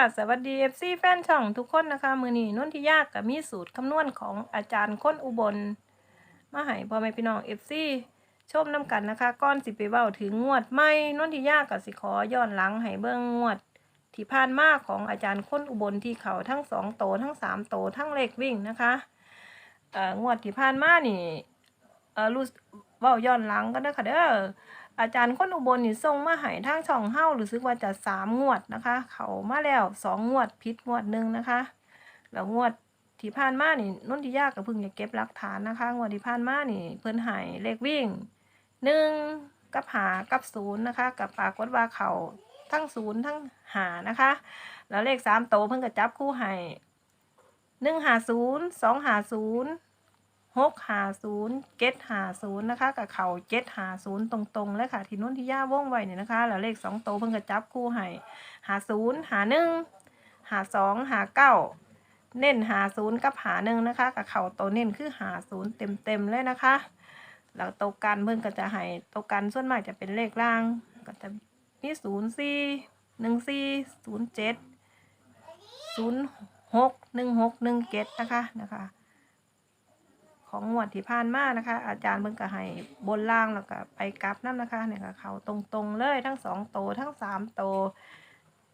ค่ะ สวัสดี FC แฟนช่องทุกคนนะคะ มือนี้นนทิยากกับมีสูตรคำนวณของอาจารย์ค้นอุบล มาให้พ่อแม่พี่น้อง FC ชมน้ำกันนะคะ ก้อนสิไปเว้าถึงงวดไม่นุ่นทิยากกับสิขอย้อนหลังให้เบิ่งงวด ที่ผ่านมาของอาจารย์ค้นอุบลที่เขาทั้งสองโตทั้งสามโตทั้งเลขวิ่งนะคะเอองวดที่ผ่านมานี่เออรู้เว้าย้อนหลังกันเด้ค่ะเด้อ อาจารย์คนอุบลนี่ส่งมาให้ทางช่องเฮ้าหรู้สึกว่าจะสามงวดนะคะ เขามาแล้วสองงวดพิษงวดหนึ่งนะคะ แล้วงวดที่ผ่านมานี่นุ่นทิยากกับพึ่งจะเก็บหลักฐานนะคะ งวดที่ผ่านมานี่เพิ่นหายเลขวิ่งหนึ่งกับหากับศูนย์นะคะ กับปรากฏว่าเขาทั้งศูนย์ทั้งหานะคะ แล้วเลขสามโตเพิ่งก็จับคู่ให้หนึ่งหาศูนย์สองหาศูนย์ หกหาศูนย์เจ็ดหาศูนย์นะคะกับเข่าเจ็ดหาศูนย์ตรงๆเลยค่ะ ที่นุ่นที่ย่าว่องไวเนี่ยนะคะ แล้วเลขสองโตเพิ่งก็จับคู่ให้หาศูนย์หาหนึ่งหาสองหาเก้าเน้นหาศูนย์กับหาหนึ่งนะคะกับเข่าโตเน้นคือหาศูนย์เต็มๆเลยนะคะแล้วโตกันเพิ่งก็จะให้โตกันส่วนมากจะเป็นเลขล่าง ก็จะมีศูนย์สี่หนึ่งสี่ศูนย์เจ็ดศูนย์หกหนึ่งหกหนึ่งเจ็ดนะคะนะคะ ของงวดที่ผ่านมานะคะ อาจารย์เบิ่งก็ให้บนล่างแล้วก็ไปกลับน้ำนะคะเนี่ยค่ะเขาตรงๆเลยทั้งสองโตทั้งสามโต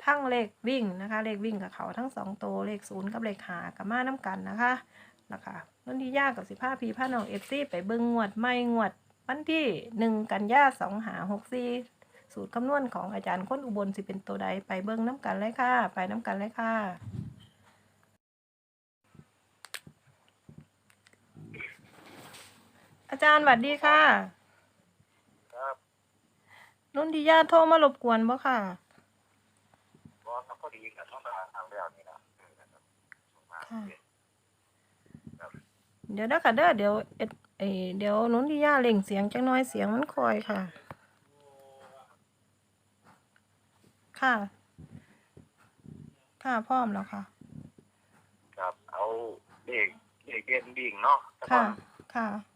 ทั้งเลขวิ่งนะคะ เลขวิ่งกับเขาทั้งสองโตเลขศูนย์กับเลขหากับมาน้ำกันนะคะนะคะนั่นที่ยากกับสิบห้าพีพานองเอฟซีไปเบิ่งงวดไม่งวดวันที่หนึ่งกันยาสองหาหกสี่สูตรคำนวณของอาจารย์ค้นอุบลสิเป็นตัวใดไปเบิ่งน้ำกันเลยค่ะ ไปน้ำกันเลยค่ะ อาจารย์สวัสดีค่ะ ครับนุ่นทิยาโทรมารบกวนบ่ค่ะบอสพอดีกับช่องตลาดทางเรียวนี่นะเออนะครับส่งมาค่ะเดี๋ยวเดี๋ยวนะค่ะเด้อเดี๋ยวเอ็ดเอยเดี๋ยวนุ่นทิยาเล่งเสียงจังน้อยเสียงมันคอยค่ะ ค่ะ ค่ะพร้อมแล้วค่ะ ครับเอาเด็กเด็กเด่นบิ่งเนาะแต่ค่ะว่าค่ะบน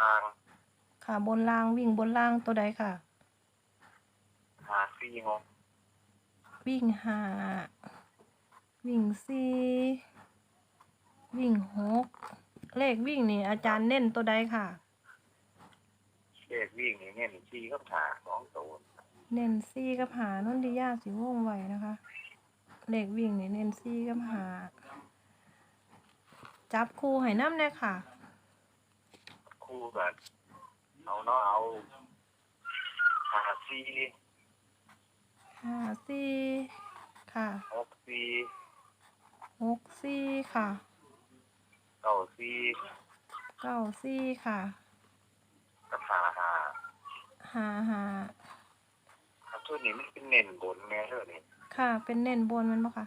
บัตรนางค่ะ บนล่างวิ่งบนล่างตัวใดค่ะ หาซีงงวิ่งหาวิ่งสี่วิ่งหกเลขวิ่งนี่ อาจารย์เน้นตัวใดค่ะเด็กวิ่งนี่เนี่ยซีก็หาสองตัวเน้นซี่กับหานุ่นดียากสิว่องไวนะคะ เลขวิ่งนี่เน้นซี่กับหา จับคู่ให้น้ำเนี่ยค่ะ คู่กันเอาเนาะเอาหาซีห้าซี่ค่ะหกซีหกซี่ค่ะเก้าซีเก้าซี่ค่ะก็หาหาหาหาครับชุดนี้มันเป็นเน้นบนแม่เท่านี้ค่ะ เป็นเน้นบนมันปะค่ะ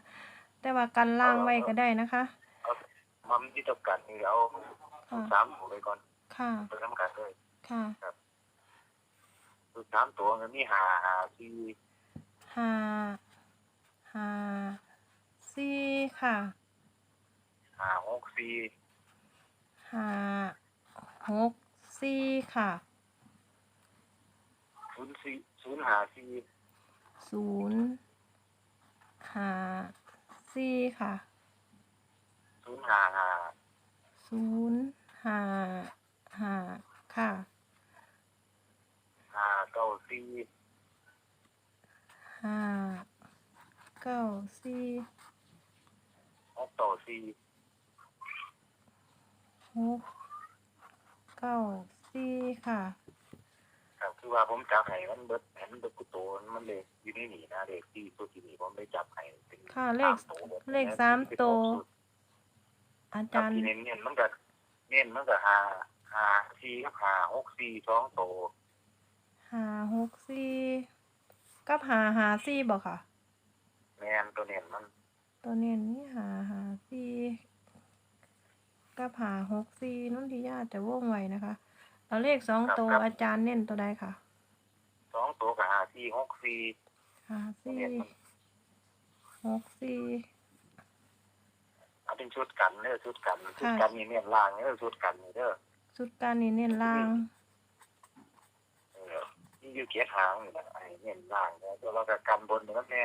แต่ว่ากันล่างไว้ก็ได้นะคะเอามันที่ต้องการนี่เอาค่ะสามตัวไปก่อน ค่ะไปทำการเลยค่ะคือสามตัวมันมีหาหาซีห้าห้าซี่ค่ะหาหกซีห้าหกซี่ค่ะศูนย์สี่ศูนย์หาสี่ศูนย์ห้าสี่ค่ะศูนย์หาหาศูนย์ห้า ห้าค่ะหาเก้าสี่ห้าเก้าสี่หกต่อสี่หกเก้าสี่ค่ะครับคือว่าผมจับให้มันเบิดเห็นเบิดกุโตวมันเลยอยู่ในนี่นะเลขที่ตัวที่นี่ผมได้จับให้เป็นค่ะเลข สามตัวเลขสามตัว อาจับจารย์ที่เน้นเน้นมันก็เน้นมันก็หา หาสี่กับหาหกสี่สองตัวห้าหกสี่กับหาหาสี่บอกค่ะ แมนตัวเน้นมันตัวเน้นนี่หาหาสี่กับหาหกสี่นุ่นที่ญาติจะว่องไวนะคะแล้วเลขสองตัวอาจารย์เน้นตัวใดค่ะสองตัวกับหาสี่หกสี่หาตัวสี่เน้นมันหกสี่เอาเป็นชุดกันเด้อชุดกันชุดกันนี่เน้นล่างเด้อชุดกันนี่เด้อ ชุดการนี่เน้นล่าง เออที่อยู่เกียร์หางนี่นะไอ้เน้นล่างแล้วแล้วก็กันบนนี่มันแน่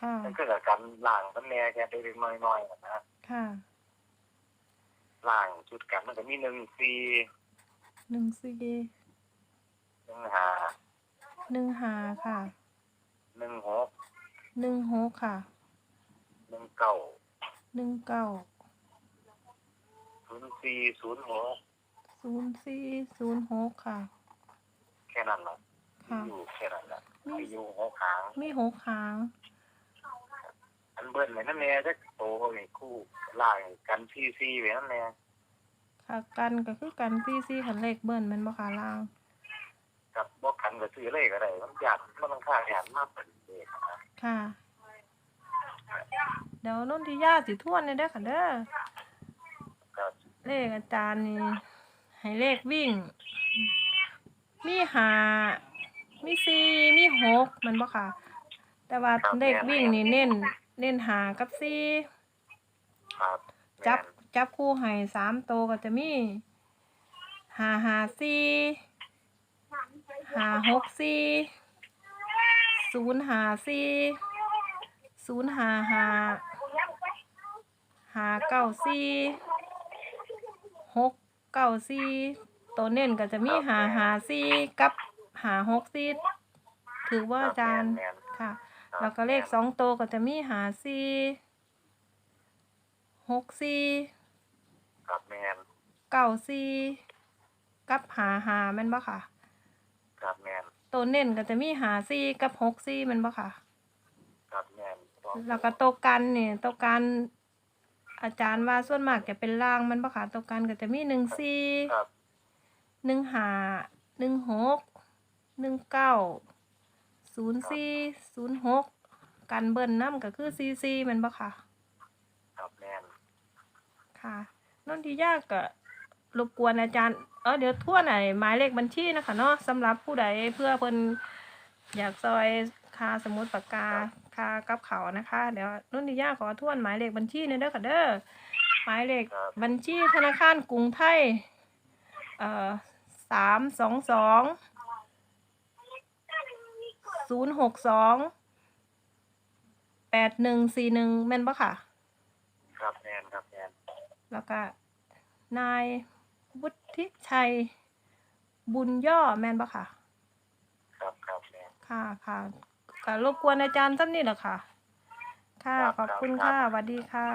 ค่ะ มันก็กับการล่างมันแน่แค่เล็กๆน้อยๆนะค่ะ ล่างชุดกันมันก็มีหนึ่งสี่หนึ่งสี่หนึ่งห้าหนึ่งห้าค่ะ หนึ่งหกหนึ่งหกค่ะ หนึ่งเก้าหนึ่งเก้าศูนย์สี่ศูนย์หก ศูนย์สี่ศูนย์หกค่ะ แค่นั้นแหละค่ะ อยู่แค่นั้นแหละมีมีอยู่หกหางมีหกหาง อันเบิ้ลไว้นั่นแน่จะโตนี่คู่ล่างกันซีซีไว้นั่นแน่ค่ะ กันก็คือกันซี่ซี่ขันเลขเบิ้ลแมันบ่ค่ะล่าง กับบอกกันก็ซื้อเลยก็ได้มันหยาดมันต้องค่าหยาดมากเป็นเด็กนะค่ะ เดี๋ยวนนทิยาสิทวนเลยเด้อค่ะเด้อ ก็เลขอาจารย์นี่ ให้เลขวิ่ง มีหามีสี่มีหกแมันบ่ค่ะ แต่ว่าเลขวิ่งนี่เน้น เน้นหากับสี่ครับแม่นจับจับคู่ให้สามโตวก็จะมีหาหาสี่หาหกสี่ศูนย์หาสี่ศูนย์หาหาหาเก้าสี่หก เก้าสี่ตัวเน้นก็จะมีหาหาสี่กับหาหกสี่ถือว่าอาจารย์แม่นค่ะครับแล้วก็เลขสองตัวก็จะมีหาสี่หกสี่ครับแม่นเก้าสี่กับหาหาแมันบ่ค่ะ ครับแม่นตัวเน้นก็จะมีหาสี่กับหกสี่แมันบ่ค่ะ ครับแม่นต้องแล้วก็ตัวกันเนี่ยตัวกัน อาจารย์ว่าส่วนมากจะเป็นล่างแมันบ่ค่ะตัวกันก็จะมีหนึ่งสี่ครับ หนึ่งหาหนึ่งหกหนึ่งเก้าศูนย์สี่ศูนย์หกกันเบิ้ลน้ำก็คือสี่สี่แมันบ่ค่ะ ครับแม่นค่ะนนทิยากก็รบกวนอาจารย์ เออเดี๋ยวทวนไอ้หมายเลขบัญชีนะคะเนาะสำหรับผู้ใดเพื่อเพิ่นอยากซอยค่าสมุดปากกา ค่ากับเขาวนะคะ เดี๋ยวนนทิยาขอทวนหมายเลขบัญชีหนอยเด้อค่ะเด้อหมายเลขบัญชีธนาคารกรุงไทยเอ่อสามสองสองศูนย์หกสองแปดหนึ่งสี่หนึ่งแม่นปะค่ะ ครับแม่นครับแม่นแล้วก็นายวุฒิชัย บุญย่อแม่นปะค่ะ ครับครับแม่นค่ะค่ะ ก็รบกวนอาจารย์สักนิดเหรอค่ะค่ะ ขอบคุณค่ะสวัสดีค่ะ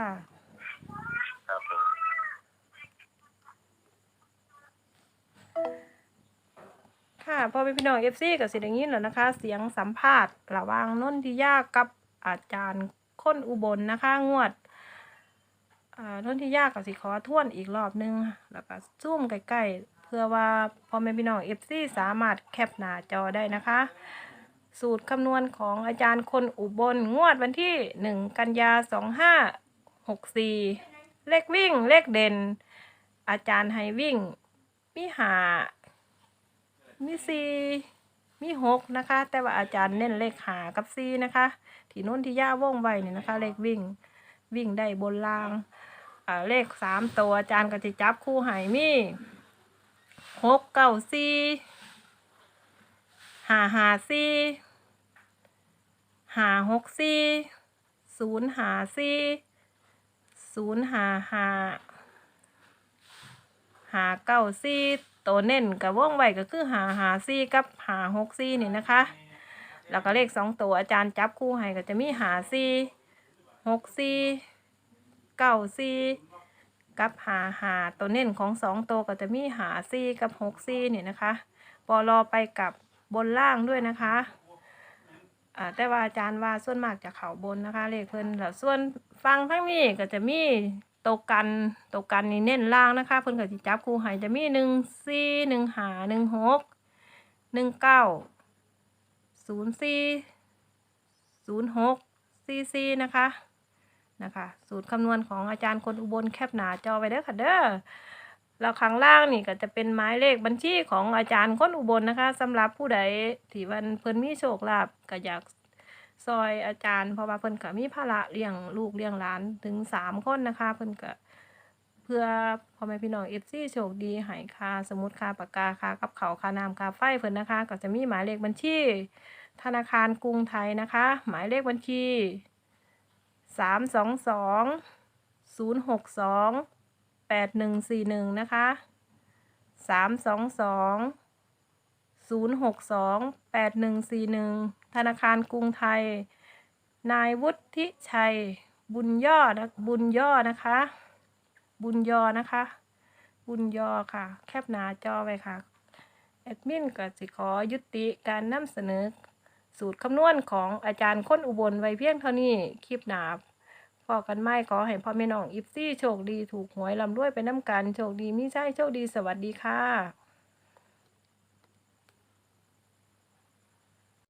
ครับผมค่ะพอเป็นพี่น้องเอฟซีกับสิอย่างนี้แหล้วนะคะ เสียงสัมภาษณ์ระหว่างนนทิยากับอาจารย์ค้นอุบลนะคะ งวดอ่านนทิยากับสิขอทวนอีกรอบนึง แล้วก็ซูมใกล้ๆ เพื่อว่าพอเป็นพี่น้องเอฟซีสามารถแคปหน้าจอได้นะคะ สูตรคำนวณของอาจารย์คนอุบลงวดวันที่หนึ่งกันยาสองห้าหกสี่เลขวิ่งเลขเด่น อาจารย์ให้วิ่ง มีหามีสีมีหกนะคะ แต่ว่าอาจารย์เน้นเลขหากับสี่นะคะ ที่นุ่นที่ย่าว่องไวเนี่ยนะคะ เลขวิ่งวิ่งได้บนรางเลขสามตัวอาจารย์ก็จะจับคู่หายมีหกเก้าสี่ หาหาสี่หาหกสี่ศูนย์หาสี่ศูนย์หาหาหาเก้าซี่ตัวเน้นกับว่องไวก็คือหาหาซี่กับหาหกซี่นี่นะคะแล้วก็เลขสองตัวอาจารย์จับคู่ให้ก็จะมีหาซี่หกซี่เก้าซี่กับหาหาตัวเน้นของสองตัวก็จะมีหาซี่กับหกซี่นี่นะคะปอรอไปกับ บนล่างด้วยนะคะอ่าแต่ว่าอาจารย์ว่าส่วนมากจะเข่าบนนะคะ เลขเพิ่นแล้วส่วนฟังทั้งนี้ก็จะมีตกกันตกกันนี่เน้นล่างนะคะ เพิ่นก็สิจับคู่ให้จะมีหนึ่งสี่หนึ่งหาหนึ่งหกหนึ่งเก้าศูนย์สี่ศูนย์หกสี่สี่นะคะนะคะ สูตรคำนวณของอาจารย์คนอุบลแคปหนาจอไว้เด้อค่ะเด้อ แล้วข้างล่างนี่ก็จะเป็นหมายเลขบัญชีของอาจารย์คนอุบลนะคะสำหรับผู้ใดที่วันเพิ่นมีโชคลาภก็อยากซอยอาจารย์เพราะว่าเพิ่นก็มีภาระเลี้ยงลูกเลี้ยงหลานถึงสามคนนะคะ เพิ่นก็เพื่อพ่อแม่พี่น้องเอฟซีโชคดีให้ค่าสมุดคาปากกาคากับเขาคาน้ำคาไฟเพิ่นนะคะ ก็จะมีหมายเลขบัญชี ธนาคารกรุงไทยนะคะ หมายเลขบัญชีสามสองสองศูนย์หกสอง แปดหนึ่งสี่หนึ่งนะคะสามสองสองศูนย์หกสองแปดหนึ่งสี่หนึ่งธนาคารกรุงไทย นายวุฒิชัย บุญย่อนะบุญย่อนะคะ บุญยอนะคะ บุญยอค่ะ แคปหน้าจอไว้ค่ะแอดมินก็สิขอยุติการนำเสนอสูตรคำนวณของอาจารย์ค้นอุบลไว้เพียงเท่านี้ คลิปหนา พอกันไม่ขอให้พ่อแม่น้องอิฟซี่โชคดีถูกหวยลำด้วยไปน้ำกัน โชคดีมิใช่โชคดีสวัสดีค่ะ